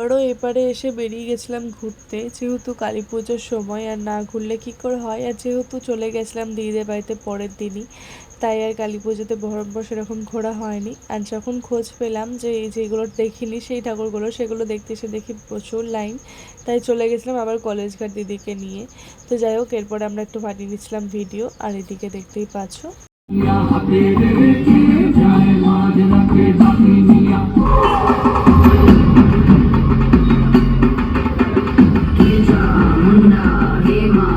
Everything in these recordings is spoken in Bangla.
আরও এপারে এসে বেরিয়ে গেছিলাম ঘুরতে। যেহেতু কালী পুজোর সময় আর না ঘুরলে কী করে হয়? আর যেহেতু চলে গেছিলাম দিদিদের বাড়িতে পরের দিনই, তাই আর কালী পুজোতে বহরমপুর সেরকম ঘোরা হয়নি। আর যখন খোঁজ পেলাম যে এই যেগুলো দেখিনি, সেই ঠাকুরগুলো, সেগুলো দেখতে এসে দেখি প্রচুর লাইন। তাই চলে গেছিলাম আবার কলেজ ঘাট দিদিকে নিয়ে। তো যাই হোক, এরপরে আমরা একটু পাঠিয়ে দিচ্ছিলাম ভিডিও। আর এদিকে দেখতেই পাচ্ছ।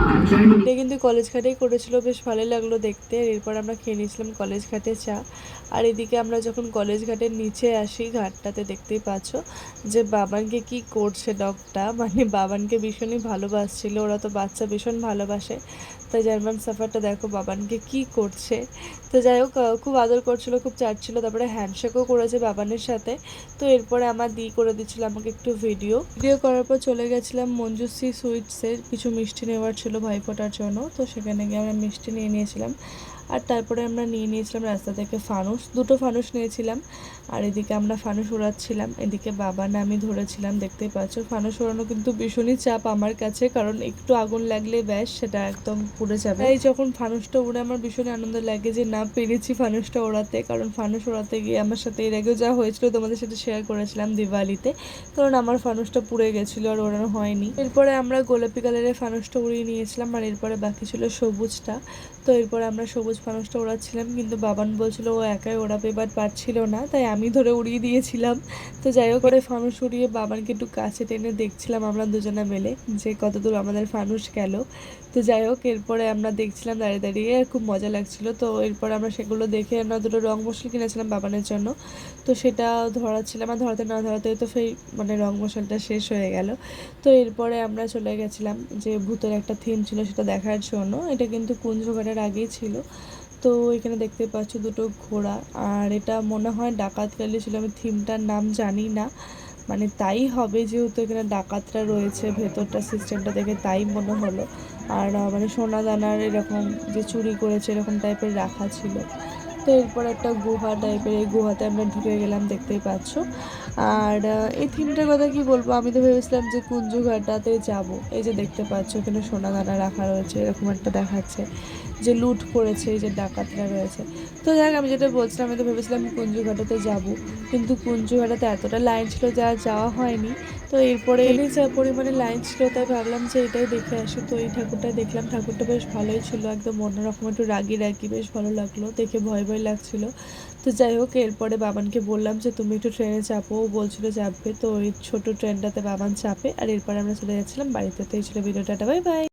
এটা কিন্তু কলেজ ঘাটেই করেছিল, বেশ ভালোই লাগল দেখতে। এরপর আমরা খেয়ে নিয়েছিলাম কলেজ ঘাটে চা। আর এদিকে আমরা যখন কলেজ ঘাটের নিচে আসি, ঘাটটাতে দেখতেই পাচ্ছ যে বাবানকে কি করছে ডগটা। মানে বাবানকে ভীষণই ভালোবাসছিল, ওরা তো বাচ্চা ভীষণ ভালোবাসে। তো জার্মান সাফারটা দেখো বাবানকে কি করছে। তো যাই হোক খুব আদর করছিল, খুব চাটছিল, তারপরে হ্যান্ডশেকও করেছে বাবানের সাথে। তো এরপরে আমার দি করে দিচ্ছিল আমাকে একটু ভিডিও। ভিডিও করার পর চলে গেছিলাম মঞ্জুশ্রী সুইটসের কিছু মিষ্টি নেওয়ার ছিল। ভাইফোঁটার জন্য তো সেখানে গিয়ে আমরা মিষ্টি নিয়ে নিয়েছিলাম। আর তারপরে আমরা নিয়ে নিয়েছিলাম রাস্তা থেকে ফানুস। দুটো ফানুস নিয়েছিলাম। আর এদিকে আমরা ফানুস উড়াচ্ছিলাম এদিকে বাবা না, আমি ধরেছিলাম, দেখতেই পাচ্ছ। ফানুস উড়ানো কিন্তু ভীষণই চাপ আমার কাছে, কারণ একটু আগুন লাগলে ব্যাস, সেটা একদম পুড়ে যাবে। এই যখন ফানুসটা উড়ে আমার ভীষণ আনন্দ লাগে যে, না, পেরেছি ফানুসটা ওড়াতে। কারণ ফানুস ওড়াতে গিয়ে আমার সাথে এর আগেও যা হয়েছিল, তোমাদের সাথে শেয়ার করেছিলাম দিওয়ালিতে। কারণ আমার ফানুসটা পুড়ে গেছিল আর ওড়ানো হয়নি। এরপরে আমরা গোলাপি কালারের ফানুসটা উড়িয়ে নিয়েছিলাম। আর এরপরে বাকি ছিল সবুজটা। তো এরপরে আমরা সবুজ ফানুসটা ওড়াচ্ছিলাম, কিন্তু বাবান বলছিল ও একাই ওড়াবে বাট পারছিল না, তাই আমি ধরে উড়িয়ে দিয়েছিলাম। তো যাই হোক করে ফানুস উড়িয়ে বাবানকে একটু কাছে টেনে দেখছিলাম আমরা দুজনে মিলে, যে কতদূর আমাদের ফানুস গেল। তো যাই হোক, এরপরে আমরা দেখছিলাম দাঁড়িয়ে দাঁড়িয়ে খুব মজা লাগছিল। তো এরপর আমরা সেগুলো দেখে আমরা দুটো রং মশলা কিনেছিলাম বাবানের জন্য। তো সেটা ধরাচ্ছিলাম, আর ধরাতে না ধরাতে তো সেই মানে রং মশলাটা শেষ হয়ে গেল। তো এরপরে আমরা চলে গেছিলাম যে ভূতের একটা থিম ছিল সেটা দেখার জন্য। এটা কিন্তু কুঞ্জঘাটের আগেই ছিল। তো এখানে দেখতে পাচ্ছ দুটো ঘোড়া। আর এটা মনে হয় ডাকাতকালি ছিল, আমি থিমটার নাম জানি না। মানে তাই হবে যেহেতু এখানে ডাকাতরা রয়েছে, ভেতরটা, সিস্টেমটা দেখে তাই মনে হলো। আর মানে সোনা দানার এরকম যে চুরি করেছে, এরকম টাইপের রাখা ছিল। তো এরপর একটা গুহা টাইপের, এই গুহাতে আমরা ঢুকে গেলাম, দেখতেই পাচ্ছ। আর এই থিমটার কথা কি বলব? আমি তো ভেবেছিলাম যে কুঞ্জঘাটাতে যাব। এই যে দেখতে পাচ্ছ, এখানে সোনা দানা রাখা রয়েছে, এরকম একটা দেখাচ্ছে যে লুট করেছে, এই যে ডাকাতরা রয়েছে। তো যাক, আমি যেটা বলছিলাম, আমি তো ভেবেছিলাম কুঞ্জঘাটাতে যাব, কিন্তু কুঞ্জঘাটাতে এতটা লাইন ছিল যা যাওয়া হয়নি। তো এরপরে যা পরিমাণে লাইন ছিল তাই ভাবলাম যে এটাই দেখে আসি। তো এই ঠাকুরটা দেখলাম, ঠাকুরটা বেশ ভালোই ছিল, একদম অন্যরকম একটু রাগি রাগি বেশ ভালো লাগল, দেখে ভয় ভয় লাগছিল। তো যাই হোক, এরপরে বাবানকে বললাম যে, তুমি একটু ট্রেনে চাপো। ও বলছিল চাপবে তো ওই ছোটো ট্রেনটাতে বাবান চাপে। আর এরপরে আমরা চলে যাচ্ছিলাম বাড়িতে। তো এই ছিল ভিডিওটা। Bye bye.